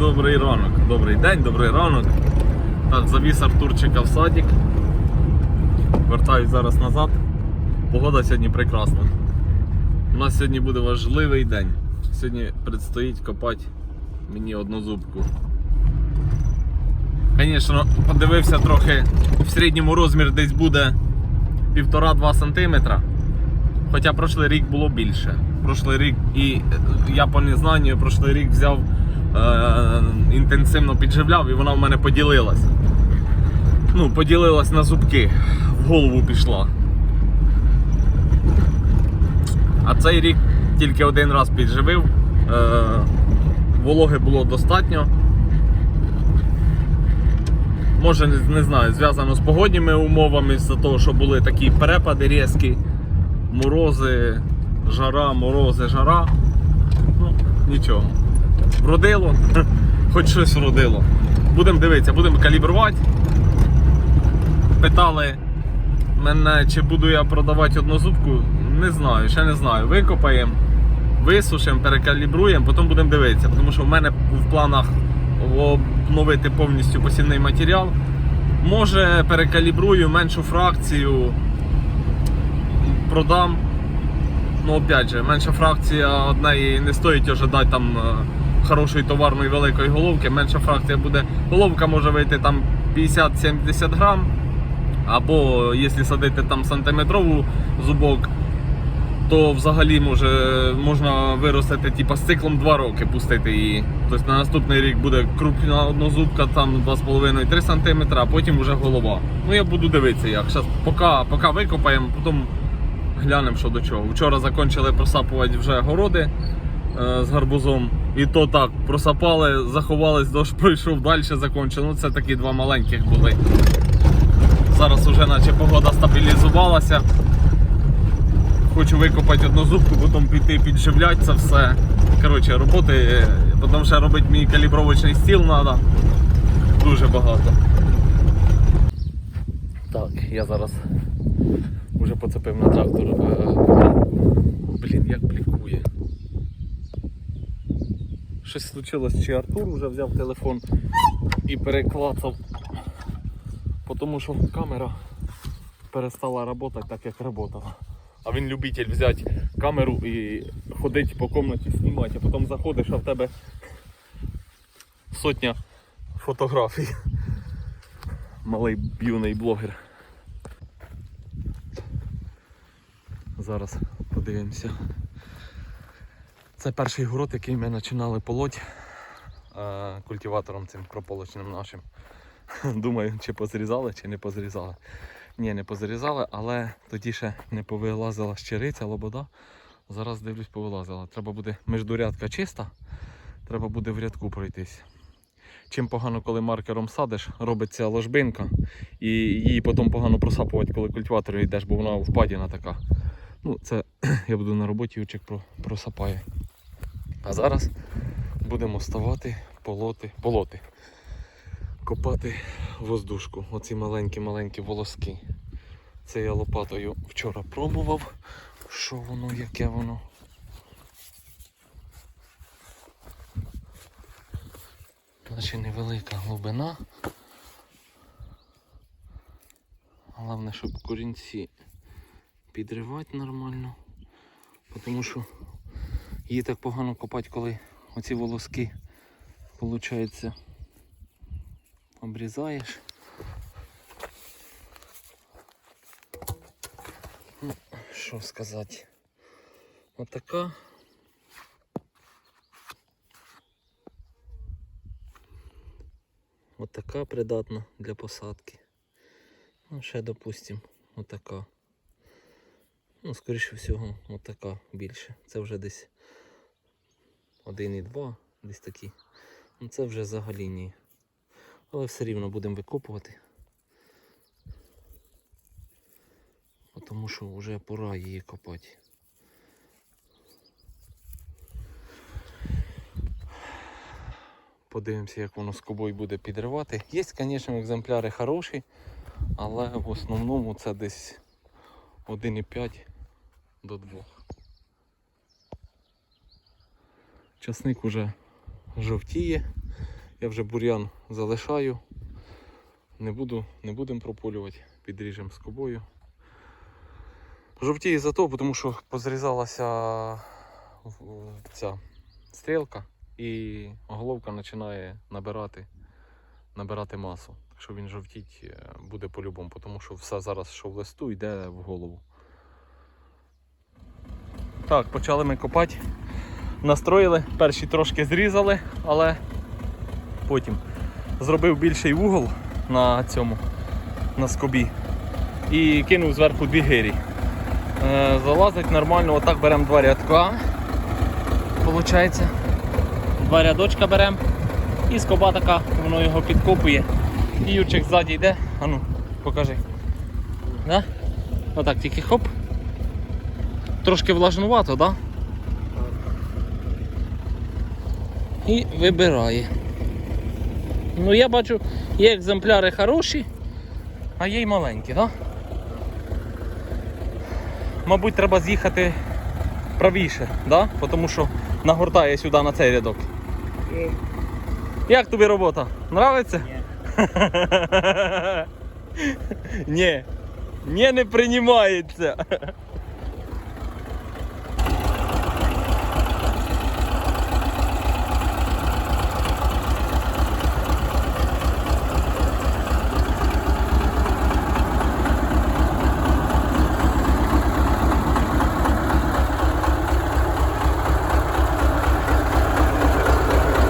добрий ранок. Добрий день, добрий ранок. Так, завіз Артурчика в садик. Вертаюсь зараз назад. Погода сьогодні прекрасна. У нас сьогодні буде важливий день. Сьогодні предстоїть копати мені однозубку. Звісно, подивився трохи, в середньому розмір десь буде 1,5-2 см. Хоча прошлий рік було більше. Прошлий рік і я по незнанню прошлий рік взяв е, інтенсивно підживляв і вона в мене поділилась. Ну, поділилась на зубки, в голову пішла. А цей рік тільки один раз підживив. Е, вологи було достатньо. Може, не знаю, зв'язано з погодніми умовами, з-за того, що були такі перепади різкі, морози, жара, морози, жара. Ну, нічого. Вродило, хоч щось вродило. Будемо дивитися, будемо калібрувати. Питали мене, чи буду я продавати однозубку. Не знаю, ще не знаю. Викопаємо, висушимо, перекалібруємо, потім будемо дивитися. Тому що в мене в планах обновити повністю посівний матеріал. Може перекалібрую меншу фракцію, продам. Ну, опять же, менша фракція однієї не стоїть ожидати там е, хорошої товарної великої головки. Менша фракція буде. Головка може вийти там 50-70 грам. Або якщо садити там сантиметрову зубок, то взагалі може, можна виростити типа, з циклом 2 роки пустити її. Тобто на наступний рік буде крупна однозубка, там 2,5-3 см, а потім вже голова. Ну я буду дивитися як. Зараз поки, поки викопаємо, потім глянемо що до чого. Вчора закінчили просапувати вже городи е, з гарбузом. І то так, просапали, заховались, дощ пройшов далі, закінчили. Ну це такі два маленьких були. Зараз вже наче погода стабілізувалася. Хочу викопати одну зубку, потім піти підживляти це все. Коротше, роботи, е, потім ще робити мій калібровочний стіл треба. Дуже багато. Так, я зараз вже поцепив на трактор. е, Блін, як блікує. Щось случилось, чи Артур вже взяв телефон і переклацав. Тому що камера перестала працювати так, як працювала. А він любитель взяти камеру і ходити по кімнаті знімати, а потім заходиш, а в тебе сотня фотографій. Малий юний блогер. Зараз подивимося. Це перший город, який ми починали полоть е, культиватором цим прополочним нашим. Думаю, чи позрізали, чи не позрізали. Ні, не позрізали, але тоді ще не повилазила щириця, лобода. Зараз дивлюсь, повилазила. Треба буде междурядка чиста, треба буде в рядку пройтись. Чим погано, коли маркером садиш, робиться ложбинка, і її потім погано просапувати, коли культиватором йдеш, бо вона впадіна така. Ну, це я буду на роботі, про, просапає. А зараз будемо ставати, полоти, полоти копати воздушку. Оці маленькі-маленькі волоски. Це я лопатою вчора пробував. Що воно, яке воно. Значить невелика глибина. Головне, щоб корінці підривати нормально. Тому що її так погано копати, коли оці волоски, виходить, обрізаєш. Ну, що сказати? Отака. Отака придатна для посадки. Ну, ще допустим, отака. Ну, скоріше всього, отака більше. Це вже десь 1,2, десь такі. Ну це вже взагалі ні. Але все рівно будемо викопувати. Тому що вже пора її копати. Подивимося, як воно з кобою буде підривати. Є, звісно, екземпляри хороші, але в основному це десь 1,5 до 2. Часник уже жовтіє. Я вже бур'ян залишаю. Не буду, не будемо прополювати, підріжемо скобою. Жовтіє за то, тому що позрізалася ця стрілка і головка починає набирати, набирати масу. Так що він жовтіть е, буде по-любому, тому що все зараз, що в листу, йде в голову. Так, почали ми копати. Настроїли, перші трошки зрізали, але потім зробив більший вугол на цьому, на скобі і кинув зверху дві гирі. Е, залазить нормально, отак беремо два рядка. Получається. Два рядочка беремо. І скоба така, воно його підкопує. І Юрчик ззаді йде. Ану, покажи. Да? Отак тільки хоп. Трошки влажнувато, так? Да? І вибирає. Ну я бачу, є екземпляри хороші, а є й маленькі, так? Да? Мабуть, треба з'їхати правіше, да? тому що нагортає сюди на цей рядок. Як тобі робота? Нравиться? Ні. Ні, не приймається.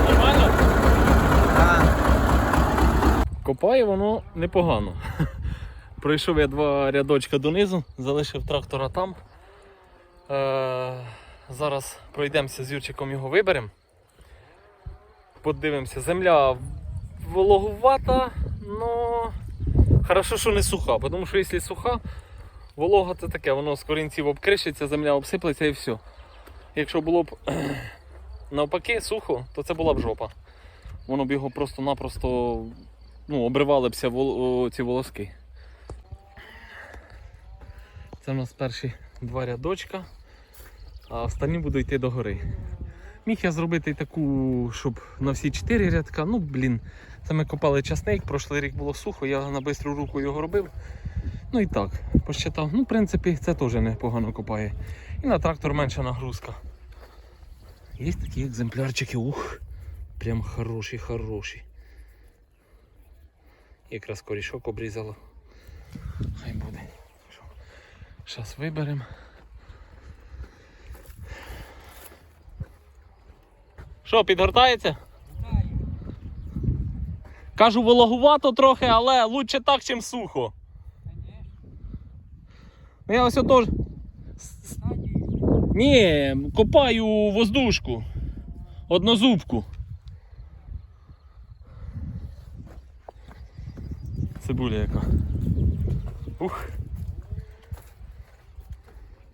Нормально? Копає воно непогано. Пройшов я два рядочка донизу, залишив трактора там. Е, зараз пройдемося з Юрчиком його виберемо. Подивимося, земля вологувата, але хорошо, що не суха, тому що якщо суха, волога це таке, воно з корінців обкришиться, земля обсиплеться і все. Якщо було б навпаки сухо, то це була б жопа. Воно б його просто-напросто ну, обривали бся вол... ці волоски. Це в нас перші два рядочка, а останні будуть йти до гори. Міг я зробити таку, щоб на всі чотири рядка. Ну, блін, це ми копали часник, прошлий рік було сухо, я на бистру руку його робив. Ну і так, посчитав. Ну, в принципі, це теж непогано копає. І на трактор менша нагрузка. Є такі екземплярчики, ух, прям хороші, хороші. Якраз корішок обрізало. Хай буде. Зараз виберемо. Що, підгортається? Кажу, вологувато трохи, але лучше так, чим сухо. Ну, Я ось отож. Ні, копаю воздушку. Однозубку. Цибуля яка. Ух.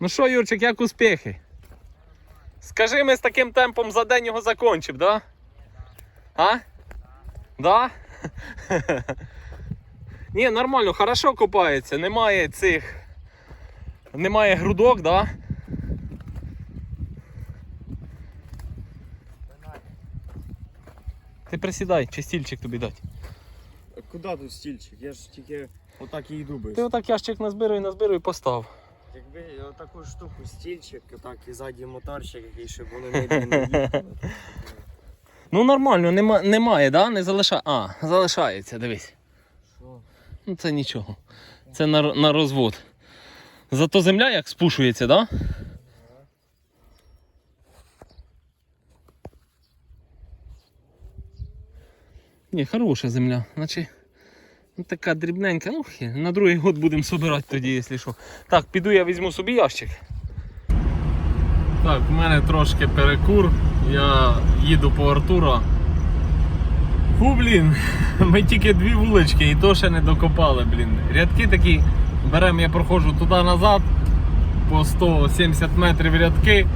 Ну що, Юрчик, як успіхи? Скажи, ми з таким темпом за день його закончив, да? А? Да? Ні, нормально, хорошо копається, немає цих. Немає грудок, да? Ти присідай, чи стільчик тобі дати. Куди тут стільчик? Я ж тільки отак і йду без. Ти отак ящик назбируй, назбируй і постав. Якби таку штуку стільчик, так і ззаді моторчик, який щоб воно медленно їхало. Ну нормально, нема, немає, да? Не залишає. А, залишається, дивись. Що? Ну це нічого. Це на, на розвод. Зато земля як спушується, да? Ні, хороша земля. Наче ну, така дрібненька. Ну, на другий год будемо собирати тоді, якщо що. Так, піду я візьму собі ящик. Так, в мене трошки перекур. Я їду по Артура. Фу, блін, ми тільки дві вулички і то ще не докопали, блін. Рядки такі, беремо, я проходжу туди-назад по 170 метрів рядки.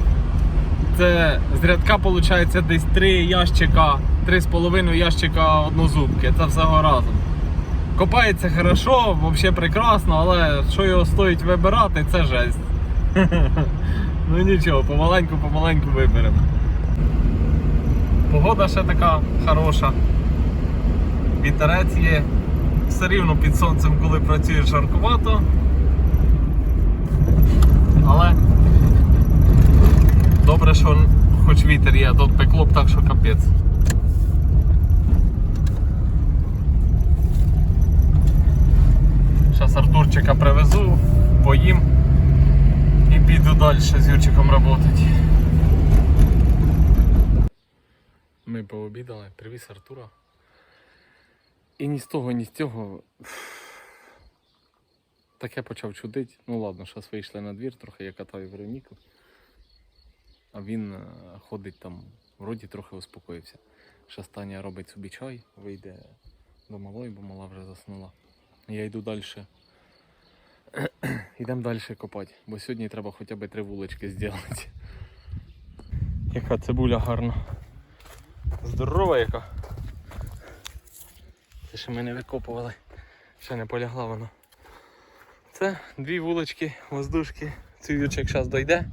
Це з рядка виходить десь 3 ящика, 3,5 ящика однозубки. Це всього разом. Копається хорошо, взагалі прекрасно, але що його стоїть вибирати, це жесть. Ну нічого, помаленьку-помаленьку виберемо. Погода ще така хороша. Вітерець є. Все рівно під сонцем, коли працюєш жаркувато. Але добре, що хоч вітер є, а тут пекло б так, що капець. Зараз Артурчика привезу, поїм і піду далі з Юрчиком працювати. Ми пообідали, привіз Артура. І ні з того, ні з цього. Таке почав чудити. Ну ладно, зараз вийшли на двір, трохи я катаю Вероніку. А він е, ходить там, вроді трохи успокоївся. Таня робить собі чай, вийде до малої, бо мала вже заснула. Я йду далі. Йдемо далі копати, бо сьогодні треба хоча б три вулички зробити. Яка цибуля гарна. Здорова яка. Це ще ми не викопували. Ще не полягла вона. Це дві вулички, воздушки. Цей ючик зараз дойде.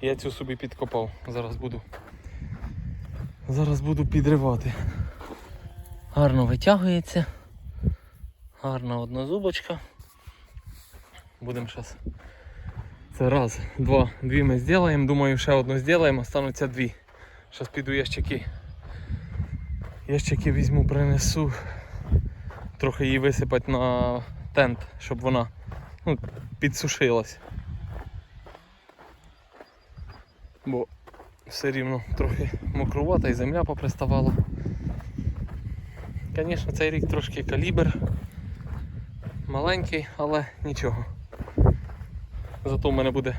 Я цю собі підкопав. Зараз буду. Зараз буду підривати. Гарно витягується. Гарна однозубочка. Будемо зараз. Це раз, два, дві ми зробимо. Думаю, ще одну зробимо, остануться дві. Зараз піду ящики. Ящики візьму, принесу. Трохи її висипати на тент, щоб вона ну, підсушилась. Бо все рівно трохи мокрувата і земля поприставала. Звісно, цей рік трошки калібр. Маленький, але нічого. Зато в мене буде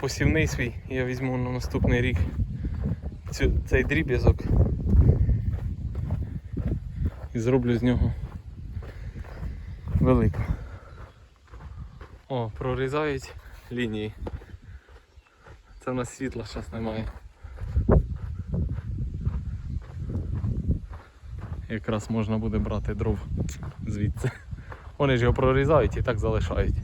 посівний свій, я візьму на наступний рік цю, цей дріб'язок і зроблю з нього велику. О, прорізають лінії. Це в нас світла зараз немає. Якраз можна буде брати дров звідси. Вони ж його прорізають і так залишають.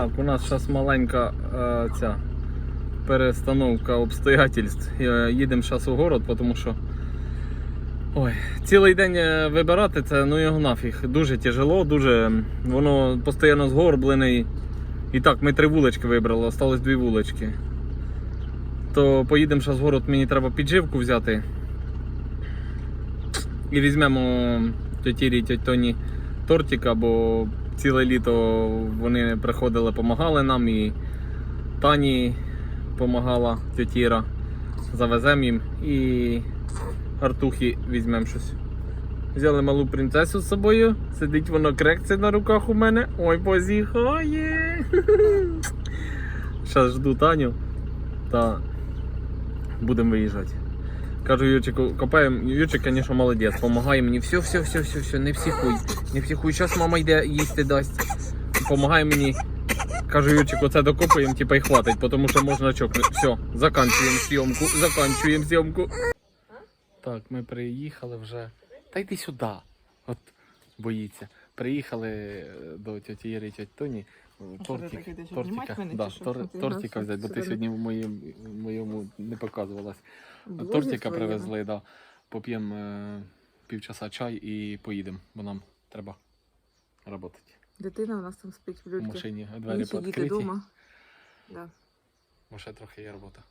Так, у нас зараз маленька е, ця перестановка обстоятельств. Е, Їдемо зараз у город, тому що ой, цілий день е, вибирати це ну його нафіг. Дуже тяжело, дуже воно постійно згорблене. І, так, ми три вулички вибрали, осталось дві вулички. То поїдемо зараз в город, мені треба підживку взяти. І візьмемо тьоті Рі, тьоті Тоні тортика, бо ціле літо вони приходили, допомагали нам і Тані допомагала тьотіра. Завеземо їм і Артухі візьмемо щось. Взяли малу принцесу з собою, сидить воно крекце на руках у мене. Ой, позіхає. Зараз жду Таню та будемо виїжджати. Кажу Юрчику, копаємо. Юрчик, звісно, молодець, допомагає мені. Все, все, все, все, все, не психуй. Не психуй. Зараз мама йде їсти дасть. Помагає мені. Кажу Юрчику, це докопаємо, типа і хватить, тому що можна чокнути. Все, заканчуємо зйомку, заканчуємо зйомку. Так, ми приїхали вже. Та йди сюди. От боїться. Приїхали е, до тьоті Іри тьоті Тоні. Тортик, тортика, да, тор- тортика взяти, бо ти сьогодні в моєму, в моєму не показувалась. Тортика своєї, привезли, да. поп'ємо е, півчаса чай і поїдемо, бо нам треба працювати. Дитина у нас там спить в В люльці. машині двері Інші діти відкриті, вдома. Да. бо ще трохи є робота.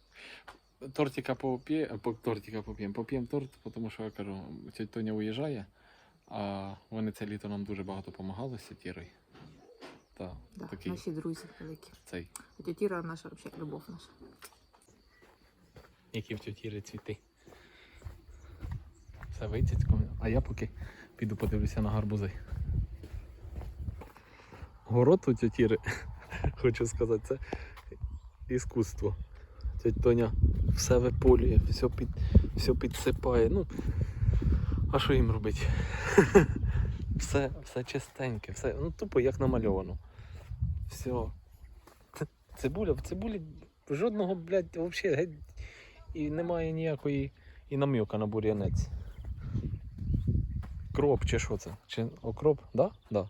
Тортика поп'є, по, тортика поп'ємо, поп'ємо торт, тому що я кажу, тетя Тоня уїжджає, а вони це літо нам дуже багато допомагали з сітірою. Та, Да. такий Наші друзі великі. цей, Тетя Тіра наша взагалі любов наша. Які в тітіри цвіти. Все вицяцько, а я поки піду подивлюся на гарбузи. Город у тітіри, хочу сказати, це іскусство. Тетя Тоня все виполює, все, під, все підсипає. Ну, а що їм робити? все, все чистеньке, все, ну тупо як намальовано. Все. Цибуля, в цибулі жодного, блядь, взагалі геть і немає ніякої і нам'яка на бур'янець. Кроп чи що це? Чи окроп? Да? Да.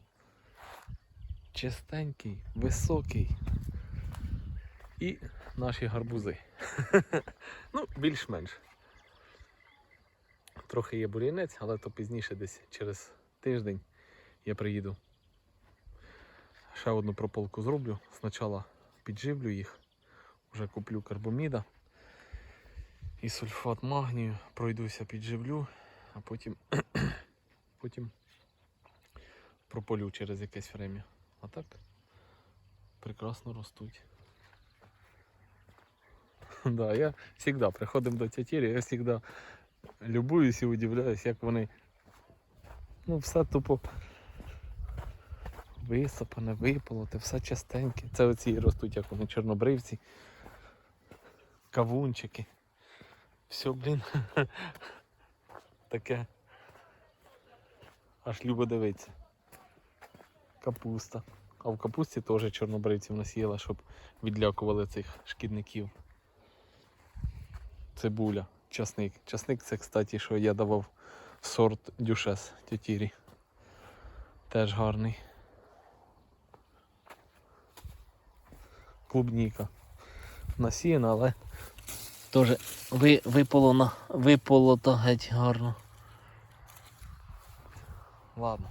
Чистенький, високий. І наші гарбузи. ну, більш-менш. Трохи є бур'янець, але то пізніше десь через тиждень я приїду. Ще одну прополку зроблю. Спочатку підживлю їх, вже куплю карбоміда і сульфат магнію, пройдуся, підживлю, а потім, потім прополю через якесь время. А так прекрасно ростуть. Да, я завжди приходимо до тятірі, я завжди любуюсь і удивляюсь, як вони. Ну, все тупо висипане, виполоте, все частеньке. Це оці ростуть, як вони чорнобривці, кавунчики. Все, блін. Таке. Аж любо дивитися. Капуста. А в капусті теж чорнобривців насіяла, щоб відлякували цих шкідників. Цибуля, часник. Часник це, кстати, що я давав сорт дюшес тютірі. Теж гарний. Клубніка. Насіяна, але теж ви, виполона, виполота геть гарно. Ладно.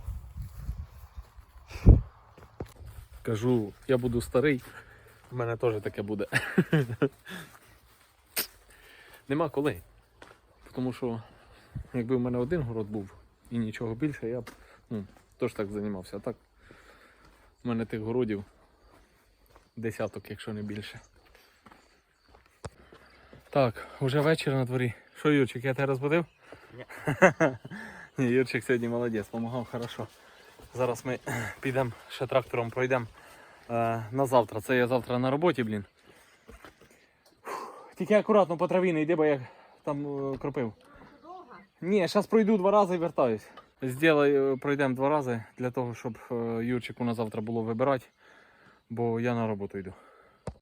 Кажу, я буду старий, в мене теж таке буде. Нема коли. Тому що якби в мене один город був і нічого більше, я б ну, теж так займався. А так в мене тих городів десяток, якщо не більше. Так, вже вечір на дворі. Що, Юрчик, я тебе розбудив? Ні. Ні, Юрчик сьогодні молодець, допомагав хорошо. Зараз ми підемо ще трактором пройдемо е, на завтра. Це я завтра на роботі, блін. Фух, Тільки акуратно по траві не йди, бо я там е, кропив. Ні, зараз пройду два рази і вертаюсь. Зділай, е, пройдемо два рази для того, щоб е, Юрчику на завтра було вибирати, бо я на роботу йду.